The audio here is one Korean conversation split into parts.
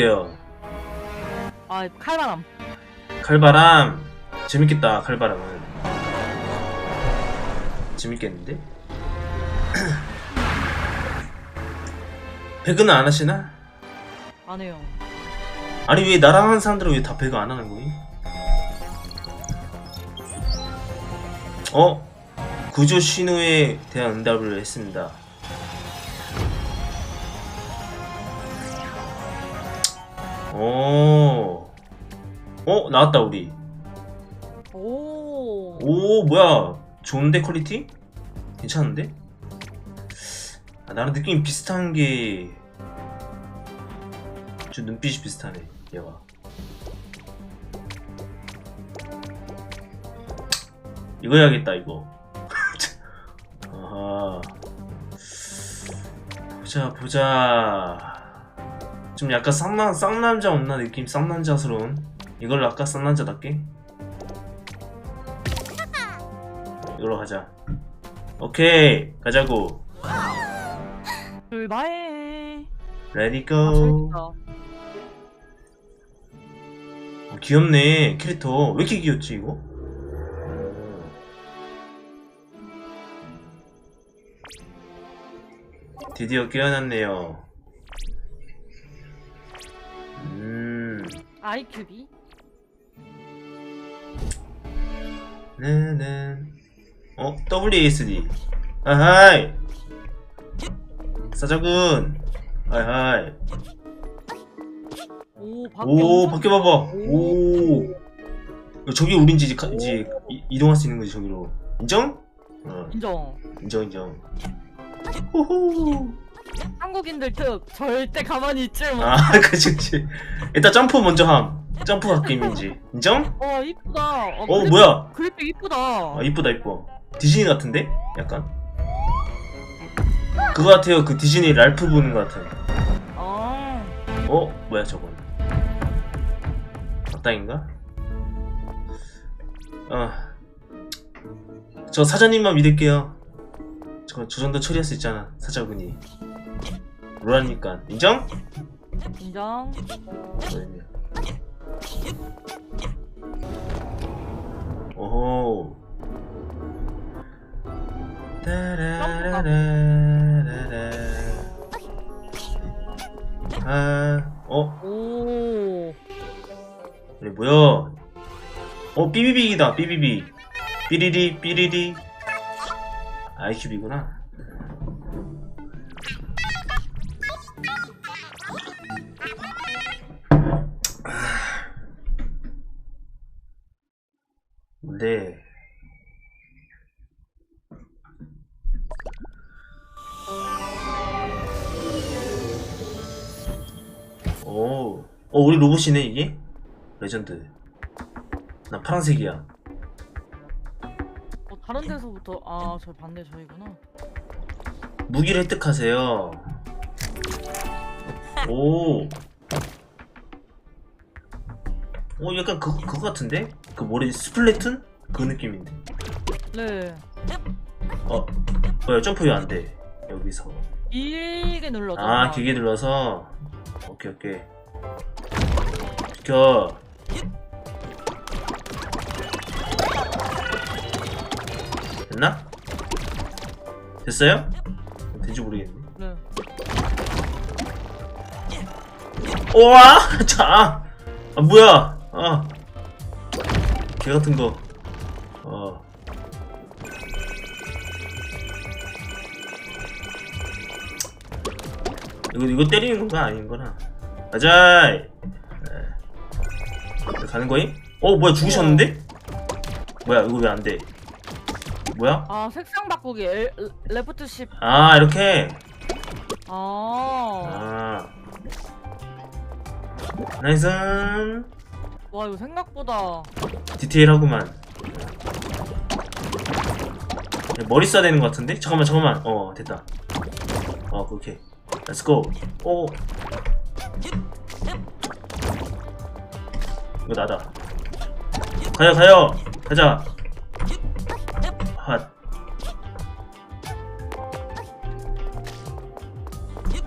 예요. 아 칼바람 칼바람 재밌겠다. 칼바람은 재밌겠는데? 배그는 안 하시나? 안 해요 아니 왜 나랑 하는 사람들은 왜 다 배그 안 하는 거니? 어? 구조 신호에 대한 응답을 했습니다. 오, 어 나왔다 우리. 오. 오 뭐야. 좋은데 퀄리티? 괜찮은데? 아, 나랑 느낌이 비슷한 게... 저 눈빛이 비슷하네 얘가. 이거 해야겠다 이거. 아하. 보자 보자 좀 약간 쌍남, 쌍남자 없나 느낌 쌍남자스러운 이걸로 아까 쌍남자답게 이걸로 가자. 오케이, 가자고. 출발 레디 아 고. 어, 귀엽네 캐릭터. 왜 이렇게 귀엽지 이거? 드디어 깨어났네요. 아이큐비 네네. 어, WASD. 아하이. 사자군. 아하이. 오 밖에 오, 엄청 밖에 봐봐. 오. 오. 저기 우린지 이제, 가- 이제 이- 이동할 수 있는 거지, 저기로. 인정? 어, 인정 인정, 인정. 호호. 한국인들 특 절대 가만히 있질 못 아, 그치, 그치. 일단 점프 먼저 함. 점프가 게임인지. 인정? 와 이쁘다 어, 어, 그래픽- 뭐야? 그래픽 이쁘다 아, 이쁘다, 이뻐. 디즈니 같은데? 약간? 그거 같아요. 그 디즈니 랄프 보는 것 같아. 아 어? 뭐야, 저건? 맞다인가? 어. 저 사장님만 믿을게요. 저, 저 정도 처리할 수 있잖아, 사자분이. 로라니까. 인정? 인정 오호. 따라라라라라. 아, 어? 오 그래, 뭐야? 어, 삐비비기다, 삐비비. 삐리리, 삐리리. 아이큐비구나. 네. 오, 어, 우리 로봇이네, 이게? 레전드. 나 파란색이야. 어, 다른 데서부터 아 저 반대 저희구나 무기를 획득하세요. 오. 오, 약간 그거, 그거 같은데? 그 뭐래, 스플래툰? 그 느낌인데. 네 어, 뭐야, 점프 왜 안 돼? 여기서. 길게 눌러줘 아, 기계 눌러서. 오케이, 오케이. 비켜. 됐나? 됐어요? 된지 모르겠네. 네 우와! 자! 아, 뭐야! 아. 개 같은 거. 어. 이거, 이거 때리는 건가? 아닌 거나. 가자! 네. 가는 거임? 어, 뭐야, 죽으셨는데? 뭐야, 이거 왜 안 돼? 뭐야? 아 색상 바꾸기 엘, 레프트 10 아, 이렇게. 아. 아. 나이스. 와 이거 생각보다 디테일하구만. 머리 써야 되는 것 같은데? 잠깐만, 잠깐만. 어, 됐다. 어, 오케이. Let's go. 오. 이거 나다. 가요, 가요. 가자. 핫.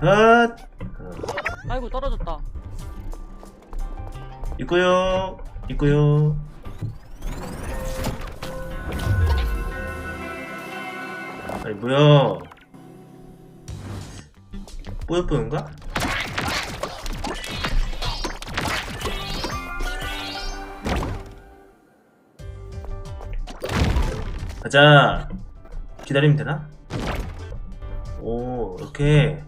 핫. 어. 아이고 떨어졌다 있고요. 있고요. 아니 뭐야? 뿌요뿌요인가? 가자. 기다리면 되나? 오, 이렇게.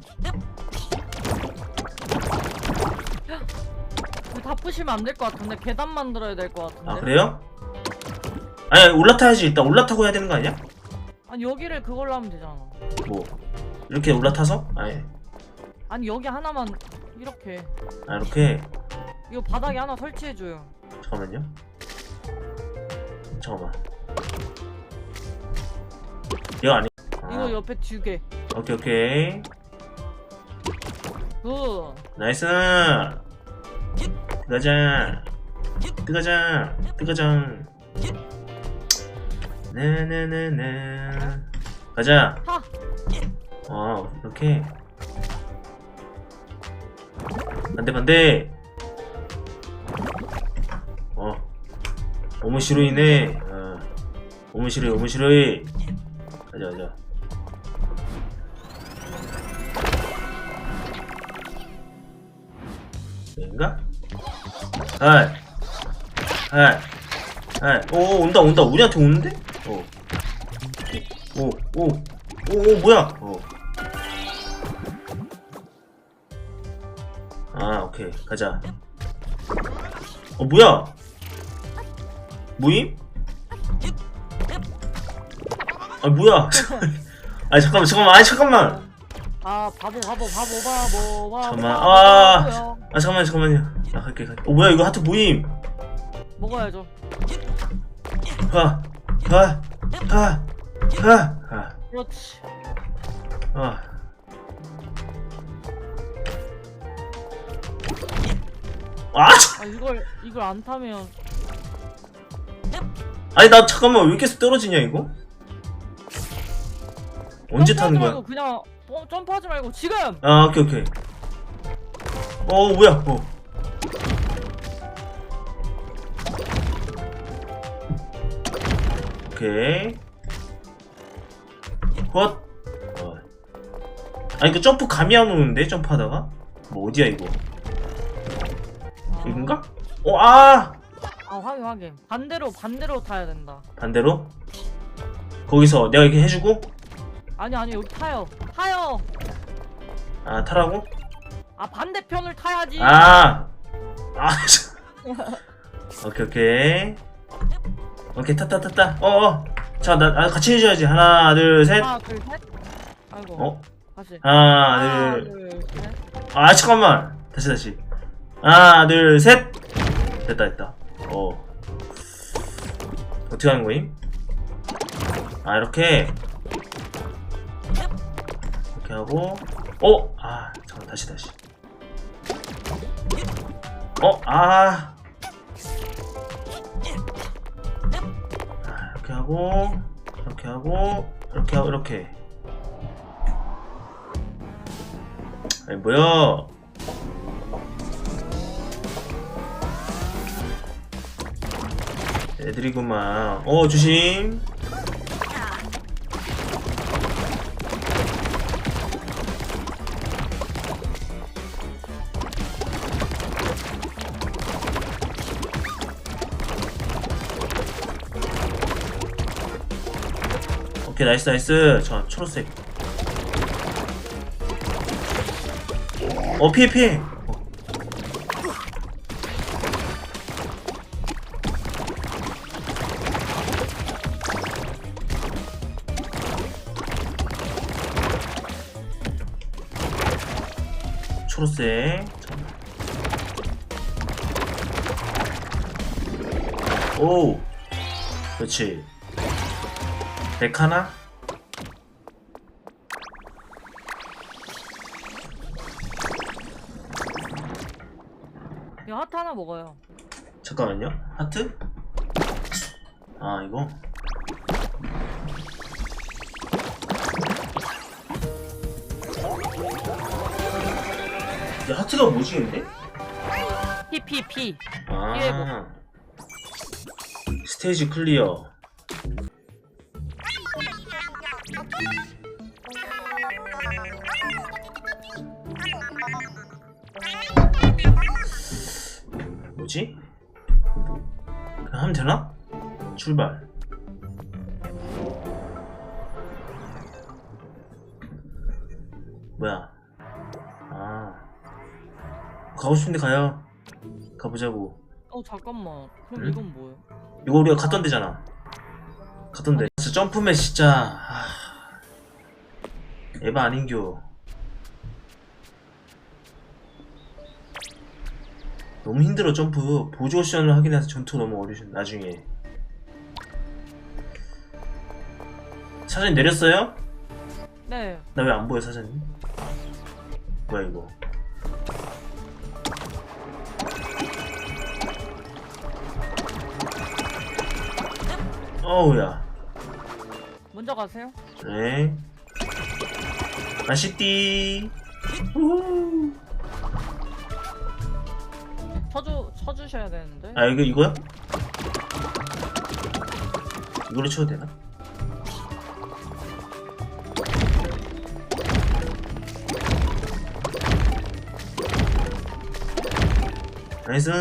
다 부시면 안 될 것 같은데 계단 만들어야 될 것 같은데. 아, 그래요? 아니, 올라타야지. 일단 올라타고 해야 되는 거 아니야? 아니 여기를 그걸로 하면 되잖아. 뭐. 이렇게 올라타서? 아니, 아니 여기 하나만 이렇게 아, 이렇게. 이거 바닥에 하나 설치해줘요. 잠깐만요. 잠깐만. 이거 아니. 아, 이거 옆에 두 개. 오케이, 오케이. 그 나이스. 뜨가자. 뜨가자. 뜨가자. 네네네네. 가자. 하. 어, 이렇게. 반대, 반대. 어. 오모시로이네. 어. 오모시로이, 오모시로이. 가자, 가자. 여긴가? 하이. 하이. 하이. 오, 온다, 온다. 우리한테 오는데? 어. 오, 오, 오, 오, 오, 뭐야? 어. 아, 오케이. 가자. 어, 뭐야? 모임? 아, 뭐야? 아니, 잠깐만, 잠깐만, 아니, 잠깐만. 아 바보 바보 바보 바보 바보. 잠깐만, 바보, 아. 바보요. 아, 잠깐만, 잠깐만요. 아, 갈게, 갈게. 어, 뭐야, 이거 하트 모임? 먹어야죠. 가, 가, 가, 가, 가. 그렇지. 아. 아, 참. 아 이걸 이걸 안 타면 아니 나 잠깐만 왜 계속 떨어지냐 이거? 언제 타는 거야? 말고 그냥 어, 점프하지 말고 지금. 아 오케이 오케이. 어 뭐야? 어. 오케이. 헛. 어. 아니 그 점프 감이 안 오는데 점프하다가? 뭐 어디야 이거? 아. 이건가? 어 아. 아 확인 확인. 반대로 반대로 타야 된다. 반대로? 거기서 내가 이렇게 해주고 아니 아니 여기 타요. 타요. 아 타라고? 아 반대편을 타야지. 아, 아, 참. 오케이 오케이 오케이 탔다 탔다 어어 자나 아, 같이 해줘야지 하나 둘셋 하나 둘 셋. 아이고. 어? 다시. 하나 둘둘 셋. 아 잠깐만 다시 다시 하나 둘셋 됐다 됐다 어 어떻게 하는 거임? 아 이렇게 이렇게 하고 어? 아 잠깐 다시 다시. 어? 아. 아, 이렇게 하고 이렇게 하고 이렇게 하고 이렇게. 아니 뭐야? 애들이구만. 어 조심 오케이 나이스 나이스 저 초록색 어 피해 피해 어. 초록색. 오 그렇지 백 하나? 이거 하트 하나 먹어요. 잠깐만요. 하트? 아 이거. 야 하트가 뭐지 근데? P P P. 아. 스테이지 클리어. 뭐지? 뭐, 그냥 하면 되나? 출발. 뭐야? 아. 가고 싶은데 가요. 가보자고. 어 잠깐만. 그럼 응? 이건 뭐예요? 이거 우리가 갔던 데잖아. 갔던 데. 진짜 점프맨 진짜. 아... 에바 아닌겨. 너무 힘들어 점프. 보조 시연을 하긴 해서 전투 너무 어려워. 나중에. 사장님 내렸어요? 네. 나 왜 안 보여 사장님? 뭐야 이거? 어우야. 먼저 가세요. 네. 맛있디. 우후. 쳐주 쳐주셔야 되는데. 아 이거 이거야? 이걸로 쳐도 되나? 나이스.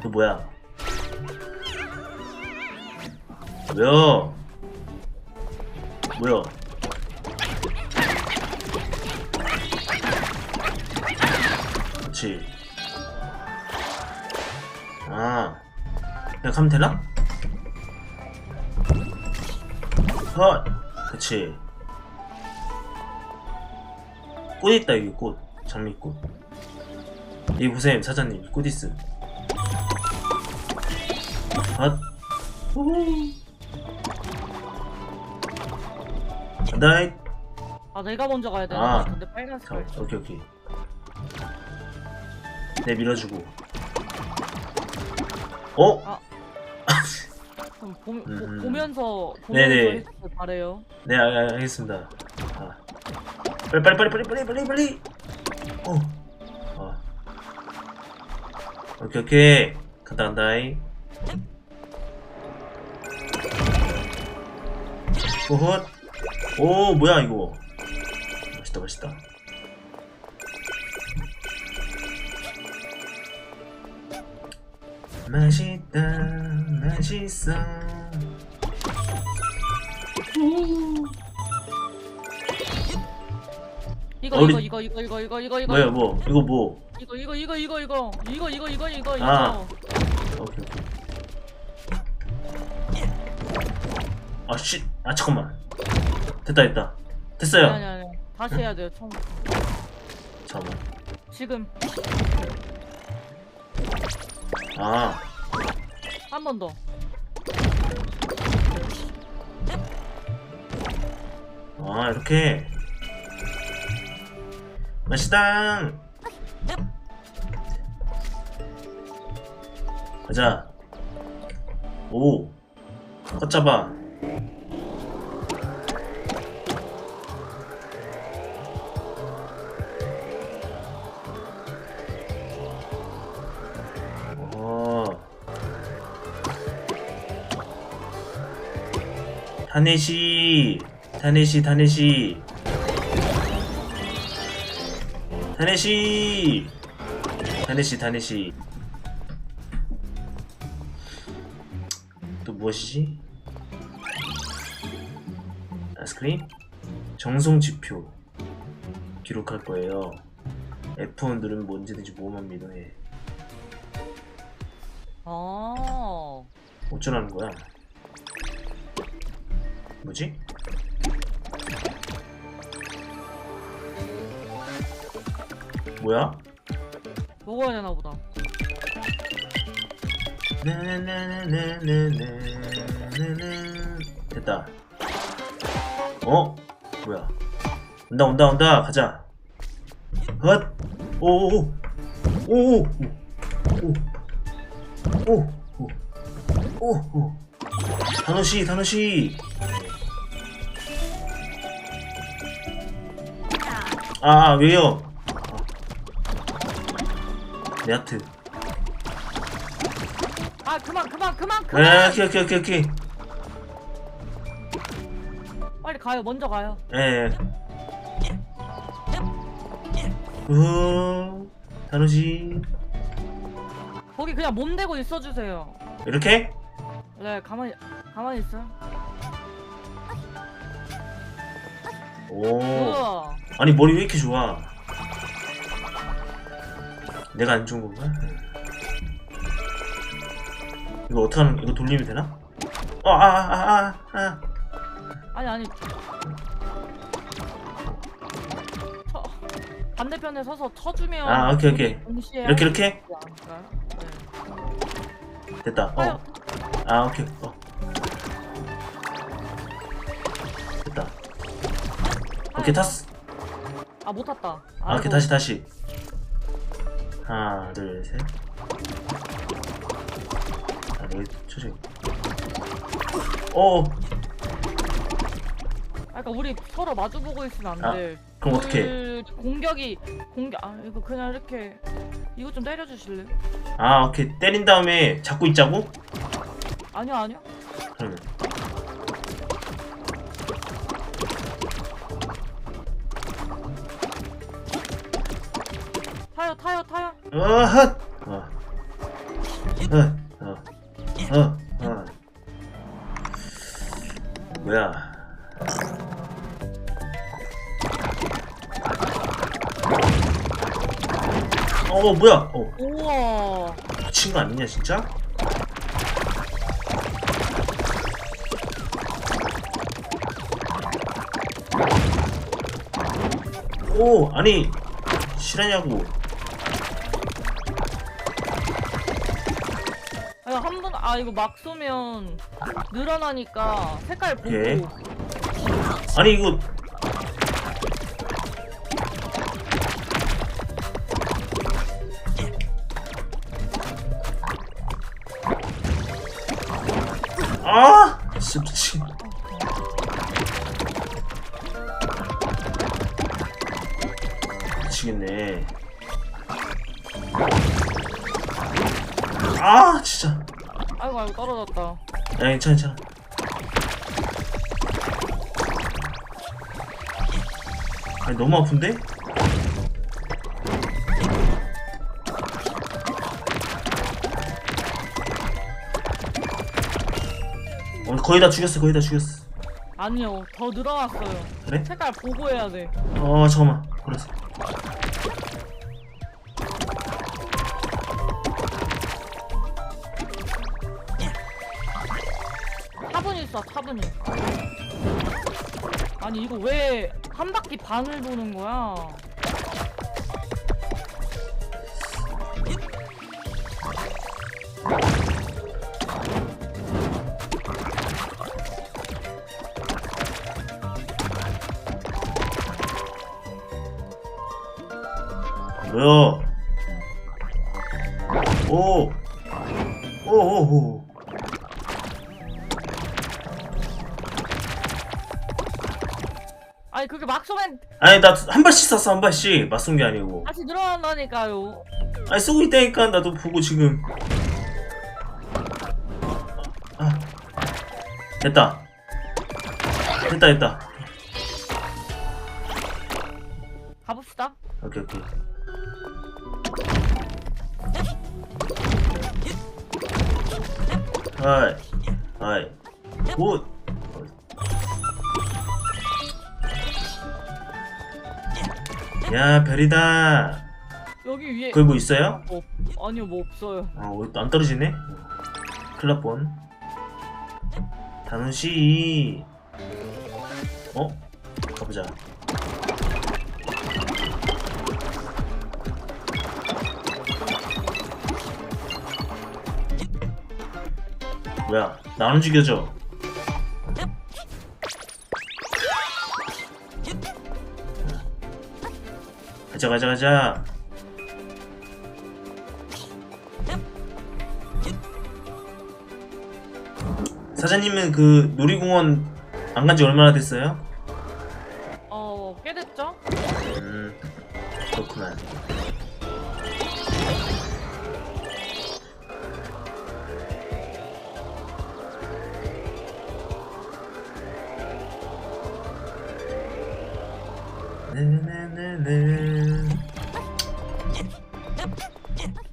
이거 뭐야? 뭐야? 뭐야? 그렇지. 아, 그냥 가면 되나? 헛, 그치. 꽃 있다 여기 꽃, 장미꽃. 여기 보세요 사장님 꽃 있음. 헛, 우후. 나이, 아 내가 먼저 가야 되나? 아. 근데 빨간색. 오케이 오케이. 네 밀어주고. 어? 그럼 보, 음. 보, 보면서 보면서 네네. 해주길 바래요. 네, 아, 아, 알겠습니다. 아. 빨리, 빨리, 빨리, 빨리, 빨리, 빨리, 빨리. 어. 아. 오케이, 오케이. 간다, 간다이. 오헛. 오, 뭐야, 이거. 맛있다, 맛있다. 맛있다, 맛있어. 이거 어, 우리- 이거 이거 이거 이거 이거 이거 뭐야, 뭐, 이거 뭐. 이거 이거 이거 이거 이거 이거 이거 이거 이거 이거 아. 오케이 오케이 아씨 아 잠깐만 됐다 됐다 됐어요 아니 아니 아니 다시 해야 돼요 처음 잠깐만 지금 아. 한 번 더. 아, 이렇게. 맛있다. 가자. 오. 걷잡아 타네시 타네시 타네시 타네시 타네시 타네시 또 무엇이지? 아이스크림? 정성 지표 기록할 거예요 F1 누르면 뭐 언제든지 모험만 미동해 아. 어쩌라는 거야? 뭐지? 뭐야? 먹어야 되나 보다. 됐다. 어? 뭐야? 온다 온다 온다 가자. 헛. 오오오. 오오. 오 오. 오. 오. 단호씨 단호씨. 아, 아 왜요? 내 하트. 아 그만 그만 그만 에, 그만 오케이, 오케이, 오케이, 오케이. 빨리 가요 먼저 가요 예. 우, 다누지. 거기 그냥 몸 대고 있어주세요 이렇게? 네 가만히 가만히 있어요 오. 우와 아니, 머리 왜 이렇게 좋아? 내가 안 좋은 건가? 이거 어떡하는, 이거 돌리면 되나? 어, 아, 아, 아, 아, 아. 아니 아니 쳐, 반대편에 서서 쳐주면 아, 오케이, 오케이. 동시에 이렇게, 이렇게? 있지 않을까요? 네. 됐다. 아유. 어. 아, 오케이. 어. 됐다. 오케이, 탔어. 아 못 탔다 아, 아이고. 다시, 다시. 하나, 둘, 셋. 아, 네, 초식. 어, 아, 그러니까 우리 서로 마주보고 있으면 아, 안 돼 그럼 어떡해? 그 공격이 공격 아 이거 그냥 이렇게 이거 좀 때려주실래요? 아, 오케이. 때린 다음에 잡고 있자고? 아니요 아니요 그러면. 타요 타요 타요 어, 헛! 어. 어, 어. 어, 어. 뭐야. 어, 뭐야. 어, 우와 미친 거 아니냐, 진짜? 오, 아니, 실화냐고. 아 이거 막 쏘면 늘어나니까 색깔 보고 오케이. 아니, 이거. 떨어졌다 야, 괜찮아, 괜찮아. 아니, 너무 아픈데? 어, 거의 다 죽였어, 거의 다 죽였어. 아니요 더 늘어났어요 그래? 색깔 보고 해야 돼 어, 잠깐만. 그래서. 아니 이거 왜 한 바퀴 반을 도는 거야 뭐야? 오! 아니, 나 한 발씩 쐈어, 한 발씩. 맞쏜 게 아니고. 다시 늘어난다니까요 아니, 쏘고 있다니까, 나도 보고 지금. 아. 됐다. 됐다, 됐다. 야, 별이다. 여기 위에 거기 뭐 있어요? 뭐, 아니요 뭐 없어요 아, 왜또안 떨어지네? 뻔. 단훈씨. 어? 가보자. 뭐야, 나 안 움직여져. 가자, 가자, 가자. 사장님은 그 놀이공원 안 간지 얼마나 됐어요? 어 꽤 됐죠? 음, 그렇구나.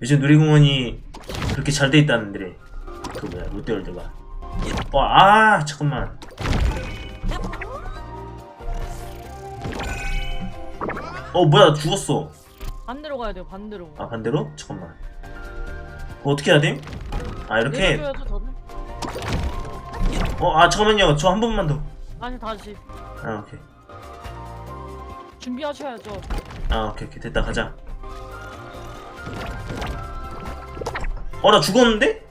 요즘 놀이공원이 그렇게 잘 돼 있다는데. 그 뭐야 롯데월드가. 어아 잠깐만. 어 뭐야 죽었어. 반대로 가야 돼요 반대로. 아 반대로? 잠깐만. 그거 어떻게 해야 돼? 아 이렇게? 내려줘야죠 저는. 어아 잠깐만요. 저 한 번만 더. 다시 다시. 아 오케이. 준비하셔야죠. 아 오케이 오케이. 됐다 가자 어 나 죽었는데?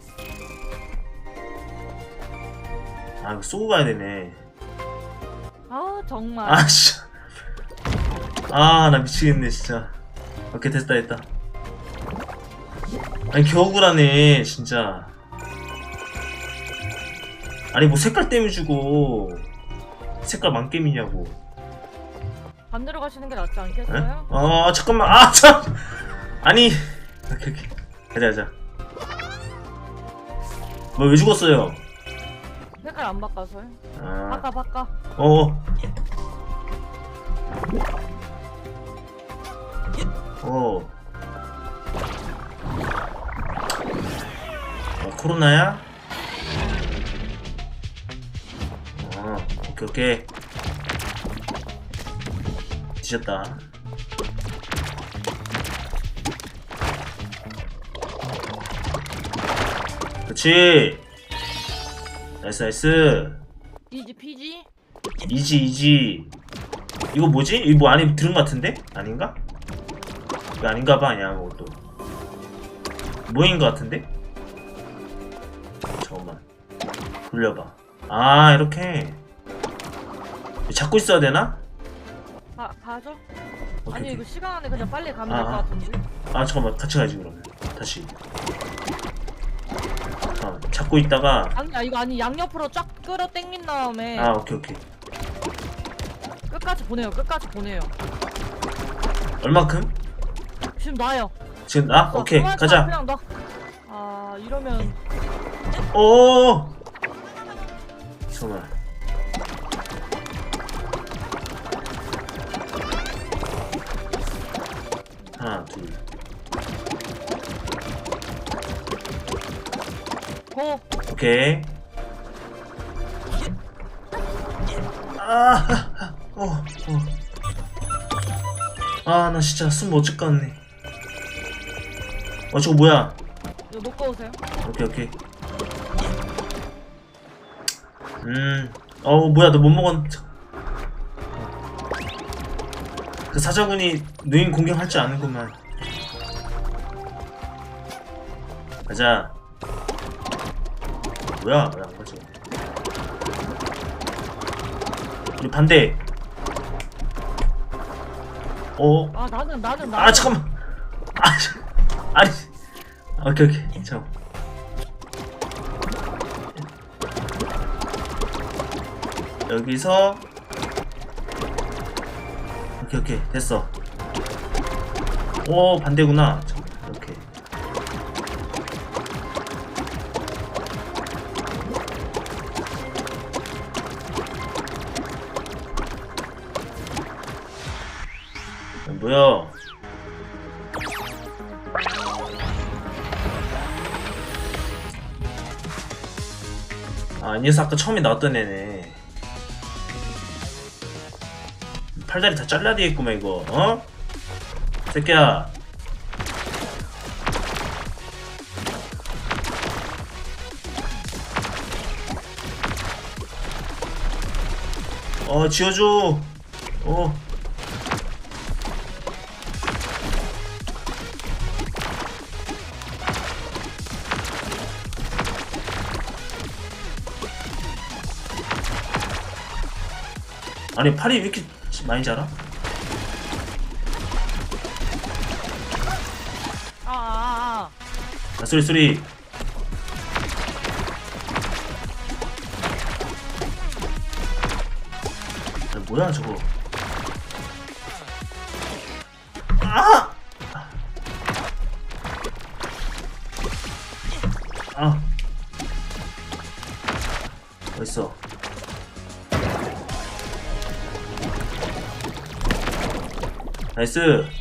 아 이거 쏘고 가야 되네. 아 정말. 아씨 아 나 미치겠네 진짜. 오케이 됐다 됐다. 아니 겨우구라네 진짜. 아니 뭐 색깔 때문에 주고 색깔 만겜이냐고. 반대로 가시는 게 낫지 에? 않겠어요? 어 잠깐만. 아참. 아니. 오케이 오케이. 가자 가자 뭐왜 죽었어요 색깔 안 바꿔서요? 아 바꿔 바꿔 어. 어. 어, 코로나야? 어, 오케이, 오케이. 뒤졌다. 그렇지. 나이스, 나이스. 이지 피지? 이지 이지 이거 뭐지? 이거 뭐 안에 들은 것 같은데? 아닌가? 이거 아닌가 봐 아니야 이것도 뭐인 것 같은데? 잠깐만 돌려봐 아 이렇게 잡고 있어야 되나? 가, 가죠? 오케이, 아니 오케이. 이거 시간 안에 그냥 빨리 가면 아, 될것 아. 같은데 아 잠깐만 같이 가야지 그러면 다시 어, 잡고 있다가 아니 아, 이거 아니 양옆으로 쫙 끌어 당긴 다음에 아 오케이 오케이. 끝까지 보내요 끝까지 보내요. 얼마큼? 지금 놔요. 지금 나? 어, 오케이 가자. 그냥 놔아 이러면 오 잠깐만. 하나 둘 고 오케이 아, 어, 어. 아, 나 진짜 숨못질것 같네. 어, 저거 뭐야? 이거 놓고 오세요 오케이 오케이 음 어우 뭐야 너 못 먹었 그 사자군이 누인 공격할 줄 아는구만 가자 뭐야? 왜안 가져 우리 반대. 어? 아 나는 나는 나는. 아 잠깐만. 아 참. 아니. 오케이 오케이. 잠깐 여기서. 오케이 오케이. 됐어. 오 반대구나 아, 이 녀석 아까 처음에 나왔던 애네. 팔다리 다 잘라야 되겠구만, 이거, 어? 새끼야. 어, 지어줘. 어. 아니, 팔이 왜 이렇게 많이 자라? 아 아아 아, 아. 아, 쏘리, 쏘리. 아, 뭐야, 저거. 나이스. 오.